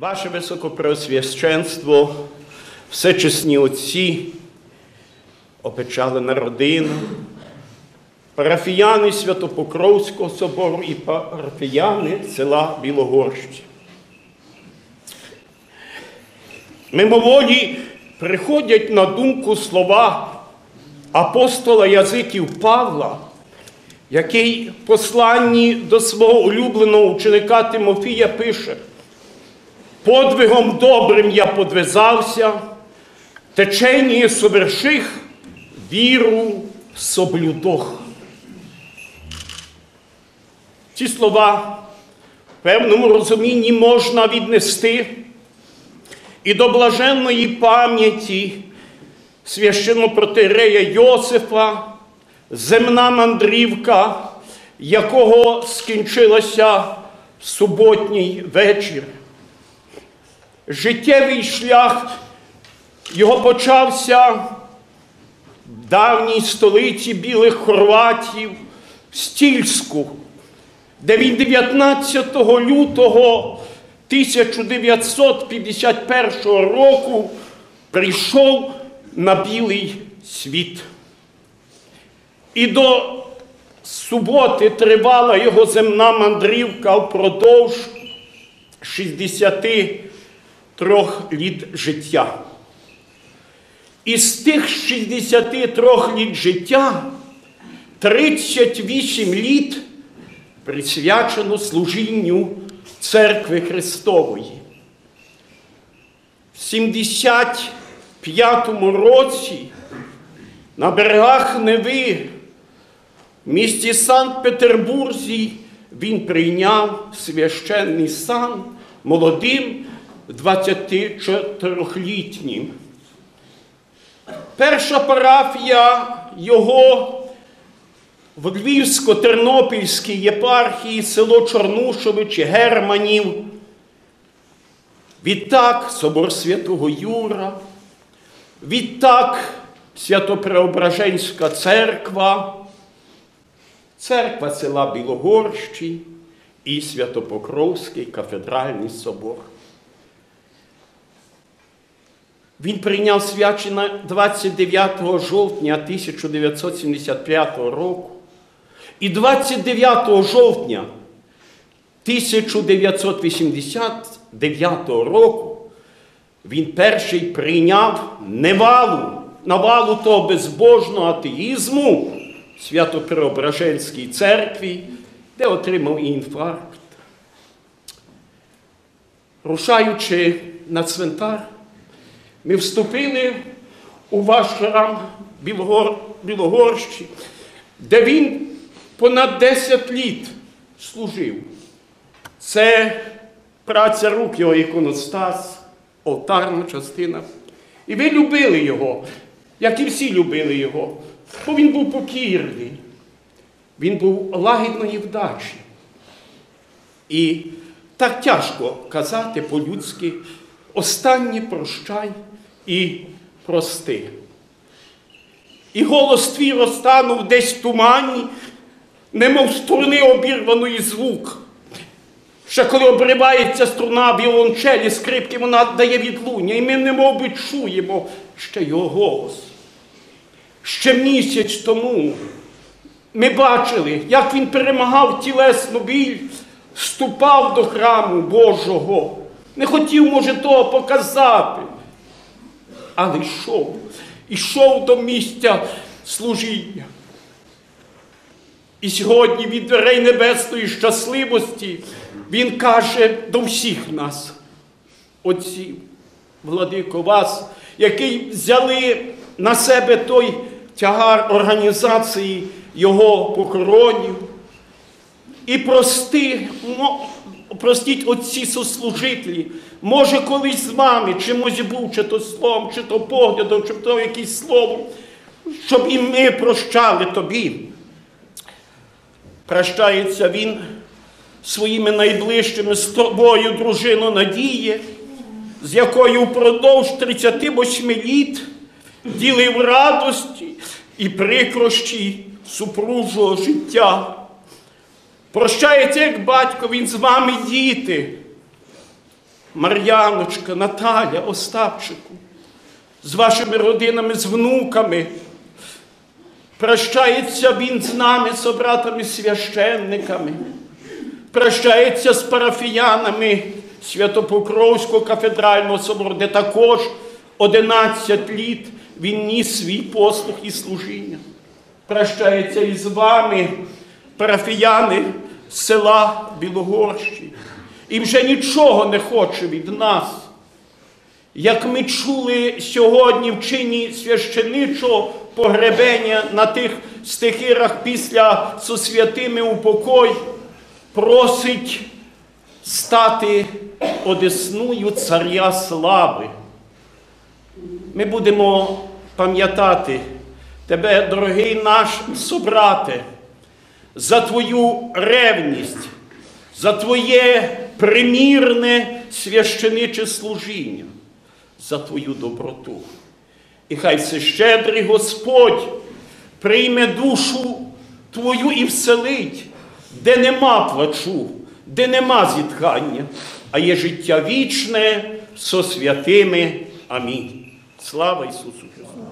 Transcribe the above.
Ваше Високопреосвященство, всечесні отці, опечалена родина, парафіяни Святопокровського собору і парафіяни села Білогорщі. Мимоволі приходять на думку слова апостола язиків Павла, який в посланні до свого улюбленого ученика Тимофія пише: Подвигом добрим я подвизався, течення соверших, віру соблюдох. Ці слова в певному розумінні можна віднести і до блаженної пам'яті священопротирея Йосифа, земна мандрівка, якого скінчилася суботній вечір. Життєвий шлях його почався в давній столиці білих хорватів, в Стільську, де він 19 лютого 1951 року прийшов на білий світ. І до суботи тривала його земна мандрівка впродовж 63 літ життя. Із тих 63 літ життя 38 літ присвячено служінню Церкви Христової. В 75-му році на берегах Неви в місті Санкт-Петербурзі він прийняв священний сан молодим 24-літнім. Перша парафія його в Львівсько-Тернопільській єпархії село Чорнушович Германів. Відтак собор Святого Юра, відтак Святопреображенська церква, церква села Білогорщі і Святопокровський кафедральний собор. Він прийняв свячення 29 жовтня 1975 року. І 29 жовтня 1989 року він перший прийняв невалу, навалу того безбожного атеїзму Свято-Преображенській церкві, де отримав інфаркт. Рушаючи на цвинтар, ми вступили у ваш храм Білогор... Білогорщі, де він понад 10 літ служив. Це праця рук його іконостас, олтарна частина. І ви любили його, як і всі любили його, бо він був покірний, він був лагідної вдачі. І так тяжко казати по-людськи останнє прощай і прости. І голос твій розтанув десь в тумані, немов струни обірваної звук. Ще коли обривається струна віолончелі, скрипки, вона дає відлуння, і ми немов би чуємо ще його голос. Ще місяць тому ми бачили, як він перемагав тілесну біль, ступав до храму Божого. Не хотів, може, того показати, але йшов, йшов до місця служіння. І сьогодні від дверей небесної щасливості Він каже до всіх нас, отців, владико вас, які взяли на себе той тягар організації Його похоронів. І прости, простіть отці сослужителі, може, колись з вами чимось був, чи то словом, чи то поглядом, чи то якийсь словом, щоб і ми прощали тобі. Прощається він своїми найближчими з тобою, дружину Надії, з якою впродовж 38 літ ділив радості і прикрощі супружого життя. Прощається, як батько, він з вами діти. Мар'яночка, Наталя, Остапчику, з вашими родинами, з внуками. Прощається він з нами, з братами священниками, прощається з парафіянами Святопокровського кафедрального собору, де також 11 літ він ніс свій послуг і служіння. Прощається із вами, парафіяни села Білогорщі, і вже нічого не хоче від нас. Як ми чули сьогодні в чині священичого погребення на тих стихирах після сосвятими упокой, просить стати одесною царя слави. Ми будемо пам'ятати тебе, дорогий наш собрате, за твою ревність, за твоє примірне священиче служіння, за твою доброту. І хай всещедрий Господь прийме душу твою і вселить, де нема плачу, де нема зітхання, а є життя вічне со святими. Амінь. Слава Ісусу Христу!